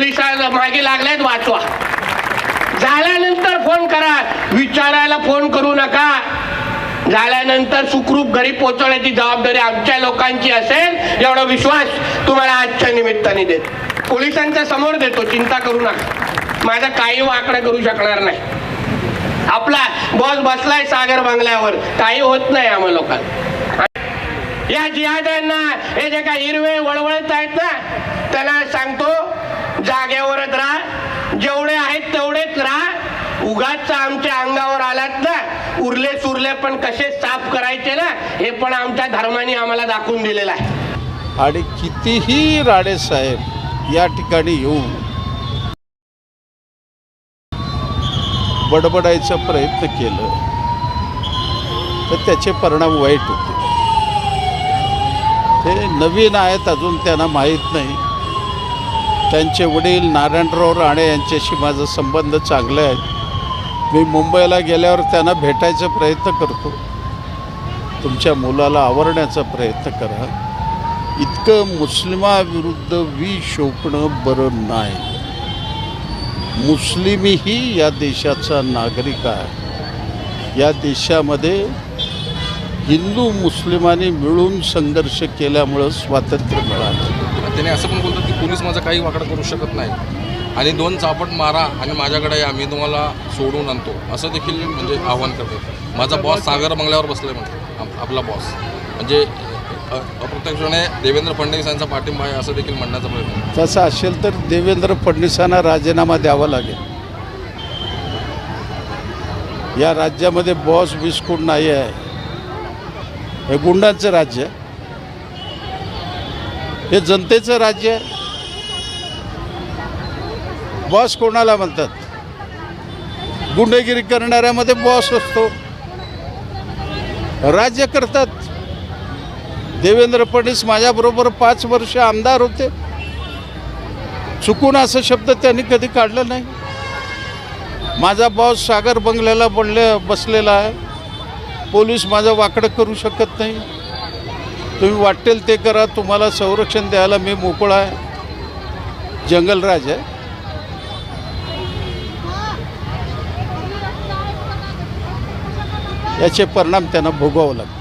पोलिसांना मागे लागल्यात वाचवा. झाल्यानंतर फोन करा. विचारायला फोन करू नका. झाल्यानंतर सुखरूप घरी पोहोचवण्याची जबाबदारी आमच्या लोकांची असेल एवढा विश्वास तुम्हाला आजच्या निमित्ताने देत. पोलिसांच्या समोर देतो चिंता करू नका. माझा काही वाकडं करू शकणार नाही. आपला बॉस बसलाय सागर बंगल्यावर. काही होत नाही आम्हा लोकांना. या जिहाद्यांना हे जे काही हिरवे वळवळत आहेत ना त्यांना सांगतो जागेवरच राहा. जेवढे आहेत तेवढेच राहा. उगाच आमच्या अंगावर आलात ना उरले सुरले पण कसे साफ करायचे ना हे पण आमच्या धर्माने आम्हाला दाखवून दिलेलं आहे. आणि कितीही राडे साहेब या ठिकाणी येऊन बडबडायचा प्रयत्न केलं तर त्याचे परिणाम वाईट होते. ते नवीन आहेत अजून त्यांना माहीत नाही. त्यांचे वडील नारायणराव राणे यांच्याशी माझा संबंध चांगला आहे मी मुंबईला गेल्यावर त्यांना भेटायचा प्रयत्न करतो. तुमच्या मुलाला आवरण्याचा प्रयत्न करा. इतकं मुस्लिमाविरुद्ध विष शोपणं बरं नाही. मुस्लिमही या देशाचा नागरिक आहे. या देशामध्ये हिंदू मुस्लिमांनी मिळून संघर्ष केल्यामुळं स्वातंत्र्य मिळालं. त्याने असं पण बोलतात की पोलीस माझा काही वाकडा करू शकत नाही. आणि दोन चापट मारा आणि माझ्याकडे या मी तुम्हाला सोडून आणतो. असं देखील म्हणजे आव्हान करतात माझा बॉस सागर बंगल्यावर बसलाय म्हणतो. आप- आपला बॉस म्हणजे अप्रत्यक्षपणे देवेंद्र फडणवीस यांचा पाठिंबा आहे असं देखील म्हणण्याचा प्रयत्न. तसं असेल तर देवेंद्र फडणवीसांना राजीनामा द्यावा लागेल. या राज्यामध्ये बॉस बिस्कुट नाही आहे. हे गुंडांचं राज्य. आहे हे जनतेचं राज्य. आहे बॉस कोणाला म्हणतात? गुंडगिरी करणाऱ्यामध्ये बॉस असतो. राज्य करतात देवेंद्र फडणवीस माझ्याबरोबर पाच वर्ष आमदार होते. चुकून असं शब्द त्यांनी कधी काढला नाही. माझा बॉस सागर बंगल्याला बनले बसलेला आहे. पोलीस माझं वाकडं करू शकत नाही. तुम्ही वाटेल ते करा तुम्हाला संरक्षण द्यायला मी मोकळा आहे. जंगलराज आहे. याचे परिणाम त्यांना भोगावं लागतात